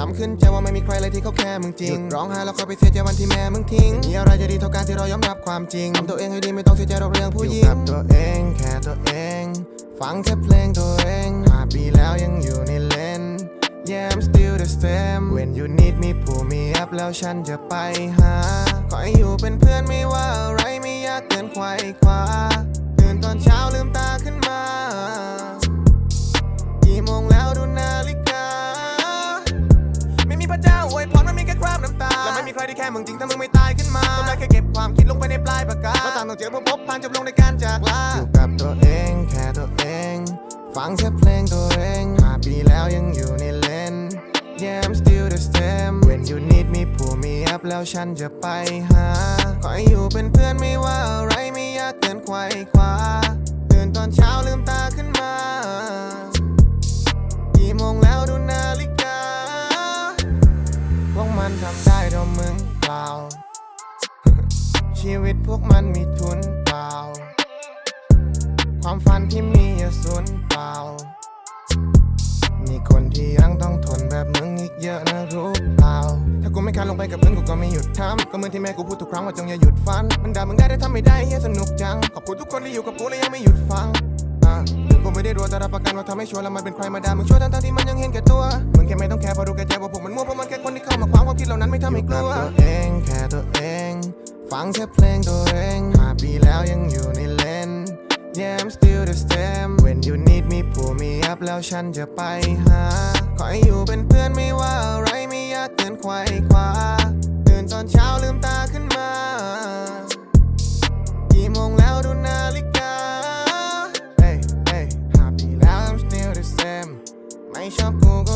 จำขึ้นใจว่าไม่มีใครเลยที่เขาแค่มึงจริงหยุดร้องไห้แล้วคอยไปเสียใจวันที่แม่มึงทิ้งมีอะไรจะดีเท่าการที่เรายอมรับความจริงทำตัวเองให้ดีไม่ต้องเสียใจหรอกเรื่องผู้หญิงอยู่กับตัวเองแค่ตัวเอง ฟังแค่เพลงตัวเองห้าปีแล้วยังอยู่ในเลน Yeah I'm still the same When you need me pull me up แล้วฉันจะไปหา ขอให้อยู่เป็นเพื่อนไม่ว่าอะไรไม่ยากเกินไขว่คว้า ไม่มีใครที่แค่มึงจริงถ้ามึงไม่ตายขึ้นมาต้องได้แค่เก็บความคิดลงไปในปลายปากกาก็ต่างต้องเจอพบพบผ่านจบลงในการจากลาอยู่กับตัวเองแค่ตัวเอง ฟังแค่เพลงตัวเองห้าปีแล้วยังอยู่ในเลน Yeah I'm still the same When you need me pull me up แล้วฉันจะไปหาขอให้อยู่เป็นเพื่อนไม่ว่าอะไรไม่ยากเกินไขว่คว้าตื่นตอนเช้าลืมตา มึงเปล่า ชีวิตพวกมันมีทุนเปล่า ความฝันที่มีอย่าสูญเปล่า มีคนที่ยังต้องทนแบบมึงอีกเยอะนะรู้เปล่า ถ้ากูไม่คานลงไปกับพื้นกูก็ไม่หยุดทำก็เหมือนที่แม่กูพูดทุกครั้งว่าจงอย่าหยุดฝัน มันด่ามึงได้แต่ทำไม่ได้เฮียสนุกจัง ขอบคุณทุกคนที่อยู่กับกูและยังไม่หยุดฟังอะกูไม่ได้รัวแต่รับประกันว่าทำให้ชัวร์แล้วมันเป็นใครมาด่ามึงชัวร์ทั้งๆที่มันยังเห็นแก่ตัว มึงแค่ไม่ต้องแคร์เพราะรู้แก่ใจว่าพวกมันมั่วเพราะมันแค่ ความคิดเหล่านั้นไม่ทำให้กลัวตัวเองแค่ตัวเอง ฟังแค่เพลงตัวเองห้าปีแล้วยังอยู่ในเลน Yeah I'm still the same When you need me pull me up แล้วฉันจะไปหา ขอให้อยู่เป็นเพื่อนไม่ว่าอะไรไม่ยากเกินไขว่คว้าตื่นตอนเช้าลืมตาขึ้นมากี่โมงแล้วดูนาฬิกาเฮ้ยเฮ้ยห้าปีแล้ว I'm still the same ไม่ชอบกู